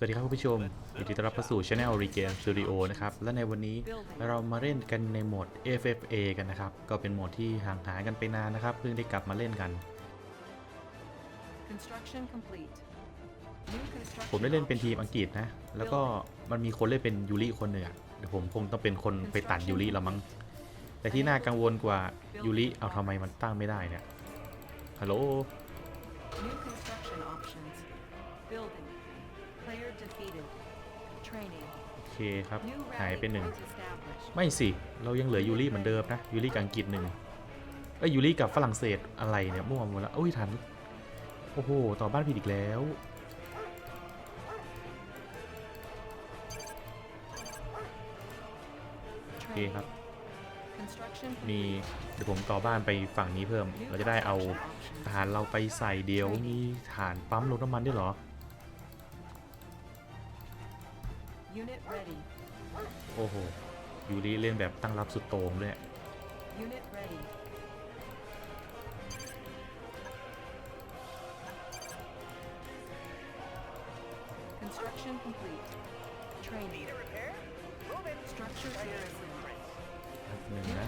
สวัสดีครับคุณผู้ชมยินดีต้อนรับเข้าสู่ช anel r e g a m ส Studio นะครับและในวันนี้เรามาเล่นกันในโหมด FFA กันนะครับก็เป็นโหมดที่ห่างหายกันไปนานนะครับเพิ่งได้กลับมาเล่นกัน ผมได้เล่นเป็นทีมอังกฤษนะแล้วก็มันมีคนเล่นเป็นยูริคนหนึ่งเดี๋ยวผมคงต้องเป็นคนไปตัดยูริลวมั้งแต่ที่น่ากังวลกว่ายูริเอาทำไมมันตั้งไม่ได้เนี่ยฮัลโหล New construction options. Building. โอเคครับ หายไปหนึ่ง ไม่สิ เรายังเหลือยูรี่เหมือนเดิมนะยูรี่กังกิดหนึ่งเอ้ยยูรี่กับฝรั่งเศสอะไร เนี่ยมั่วหมดแล้วอุ้ยทันโอ้โห ต่อบ้านผิดอีกแล้ว โอเคครับ มี เดี๋ยวผมต่อบ้านไปฝั่งนี้เพิ่มเราจะได้เอาฐานเราไปใส่เดี๋ยวมีฐานปั๊มรถน้ำมันได้เหรอโอ้โหยูริเล่นแบบตั้งรับสุดโต่งเลยหนึ่งนะ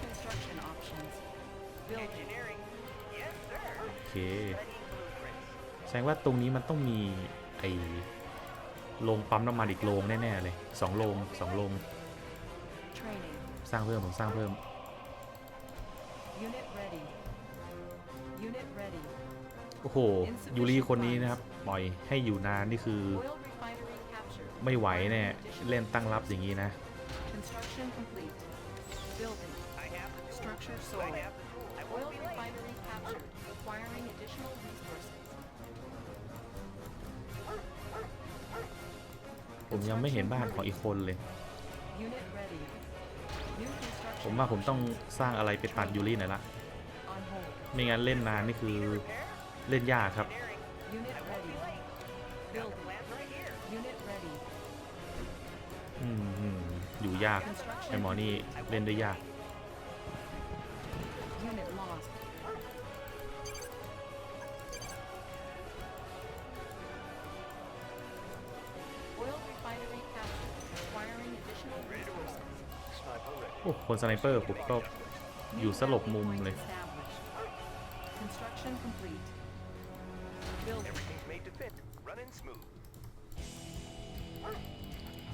โอเค แสดงว่าตรงนี้มันต้องมีไอโรงปั๊มน้ำมันอีกโรงแน่ๆเลยสองโรงสองโรงสร้างเพิ่มผมสร้างเพิ่มโอ้โหยูรีคนนี้นะครับปล่อยให้อยู่นานนี่คือไม่ไหว แน่เล่นตั้งรับอย่างนี้นะผมยังไม่เห็นบ้านของอีกคนเลย ผมว่าผมต้องสร้างอะไรไปตัดยูรี่หน่อย ละ ไม่งั้น เล่นนานนี่คือเล่นยากครับอยู่ยาก ไอหมอนี่ เล่นได้ยากโอ้คนสไนเปอร์ผมก็อยู่สลบ มุม เลย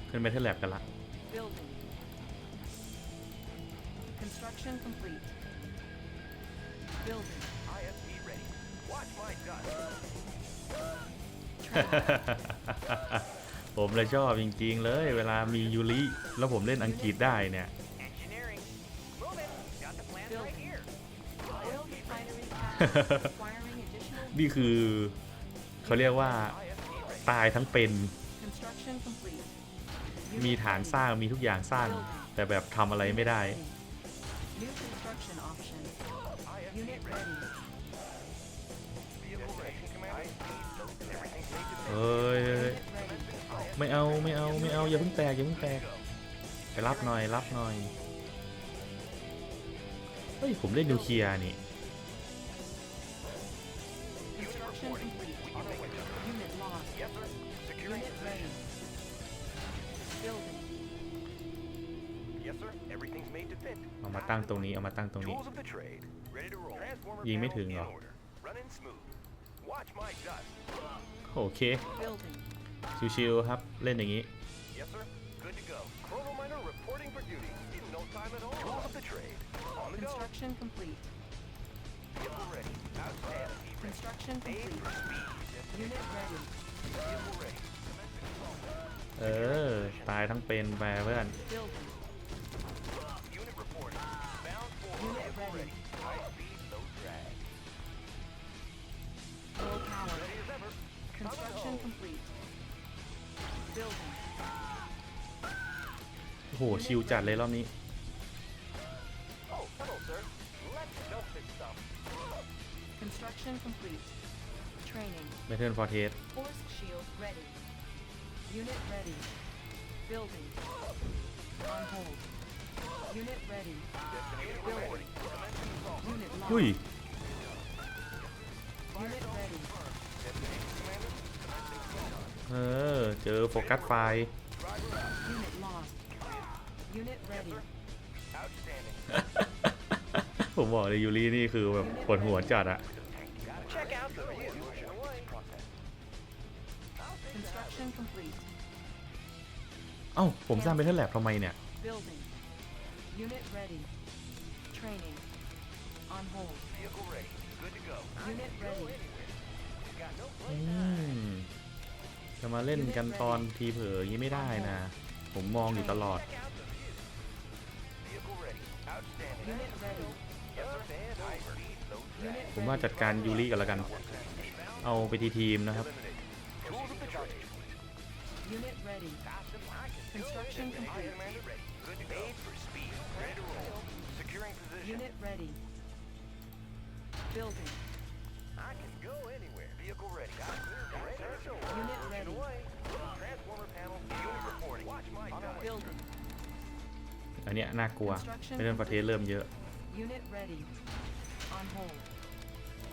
ขึ้นเมทัลแลบกันละผมเลยชอบจริงๆเลย เวลามียูริแล้วผมเล่นอังกฤษได้เนี่ยนี่คือเขาเรียกว่าตายทั้งเป็น มีฐานสร้างมีทุกอย่างสร้าง แต่แบบทำอะไรไม่ได้เฮ้ยไม่เอาไม่เอาไม่เอา อย่าเพิ่งแตก อย่าเพิ่งแตก ไปรับหน่อยรับหน่อย เฮ้ย ผมเล่นนิวเคลียร์นี่เอามาตั้งตรงนี้ เอามาตั้งตรงนี้ยิงไม่ถึงหรอ โอเคชิวๆครับเล่นอย่างนี้ เออตายทั้งเป็นไปเพื่อน ready. High speed, no drag. Low power. Ready as ever. Construction complete. Building. โอ้โหชิวจัดเลยรอบนี้ Oh, hello, sir. Let's go fix stuff. Construction complete. Training. เมเทิลฟอร์เทส Force shield ready. Unit ready. Building. On hold. อุ้ยเออเจอโฟกัสไฟ ผมบอกเลยยูรีนี่คือแบบปวดหัวจัดอะเอ้าผมสร้างเบเท่ร์แลบทำไมเนี่ย Unit ready. Training. On hold. Vehicle ready. Good to go. Unit ready. จะมาเล่นกันตอนทีเผลอยี่ไม่ได้นะ ผมมองอยู่ตลอด ผมว่าจัดการยูริกันละกัน เอาไปทีทีมนะครับส Ready to roll. Securing position. Unit ready. Building. I can go anywhere. Vehicle ready. I'm clear. Ready to show. ready. Away. Transformer panel. Unit reporting. Watch my guy. Building. อันเนี้ยน่ากลัวเรื่องประเทศเริ่มเยอะ Unit ready. On hold.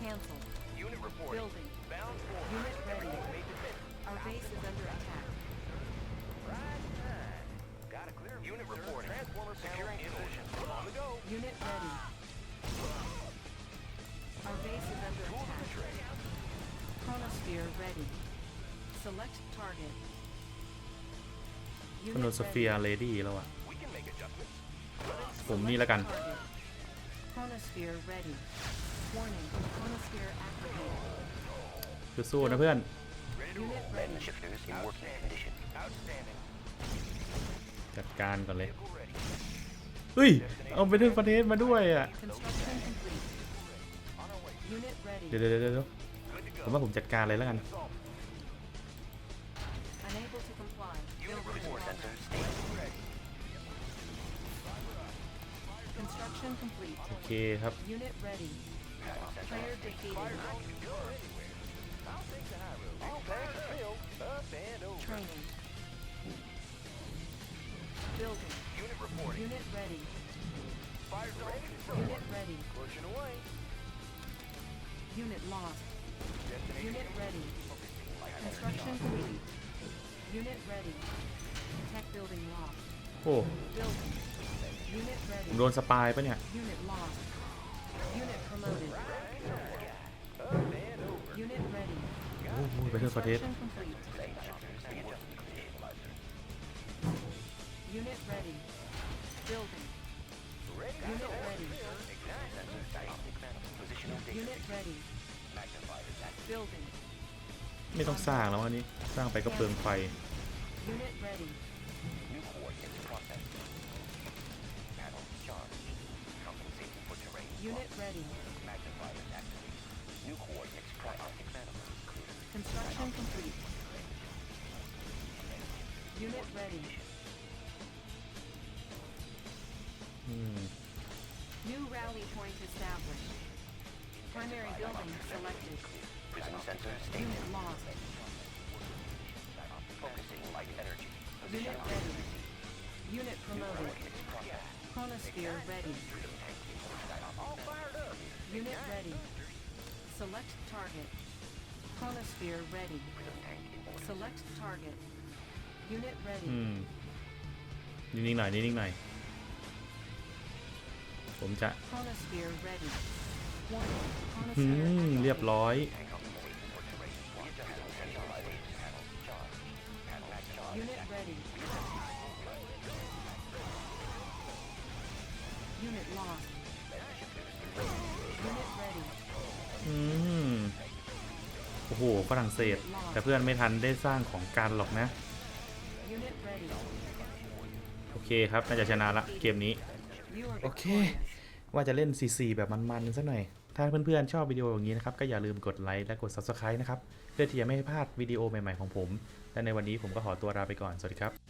Cancel. Unit reporting. Building. Bound for. Unit ready. Our base is under attack. Unit ready. Our base is under attack. Chronosphere ready. Select target. ค Unit นโดนสเฟียร์เลดี้แล้วอ่ะ We can make adjustments. ผมนี่แล้วกัน target. Chronosphere ready. Warning. Chronosphere activated. สู้ๆนะเพื่อน Ready to roll. Unit ready. Shifters in working condition. Outstanding. จัดการก่อนเลย Vehicle ready. เฮ้ยเอาไปดึงประเทศมาด้วยอ่ะเดี๋ยวเดี๋ยวเดี๋ยวผมว่าผมจัดการเลยแล้วกันโอเคครับ Building. Unit reporting. Unit ready. Fire zone. Unit ready. Pushing away. Unit lost. Destination Unit ready. Construction complete. Unit ready. Tech building lost. โอ้ Building. Unit ผ ready. มโดนสปายปะเนี่ย Unit lost. Unit promoted. Unit ready. โอ้โหไปเรื่องประเทศ Construction complete. Unit ready. Building. Ready Unit ready. e o p c t l e Unit ready. Building. ไม่ต้องสร้างแล้วอันนี้สร้างไปก็เปลืองไฟ Unit ready. Unit ready. n e w coordinates prior optic mantle. Construction complete. Unit ready. Rally point established. Primary building selected. Prison center stable. Unit lost. Focusing light energy. Unit ready. Unit promoted. Chronosphere ready. All fired up. Unit ready. Select target. Chronosphere ready. Select target. Unit ready. นิ่งๆหน่อยนิ่งๆหน่อย hmm. ผมจะอืมเรียบร้อย อืม โอ้โหฝรั่งเศสแต่เพื่อนไม่ทันได้สร้างของการหรอกนะ โอเคครับ น่าจะชนะละเกมนี้โอเค ว่าจะเล่น CC แบบมันๆสักหน่อย ถ้าเพื่อน ๆ ชอบวิดีโออย่างนี้นะครับ ก็อย่าลืมกดไลค์และกด Subscribe นะครับ เพื่อที่จะไม่ให้พลาดวิดีโอใหม่ๆของผม และในวันนี้ผมก็ขอตัวลาไปก่อน สวัสดีครับ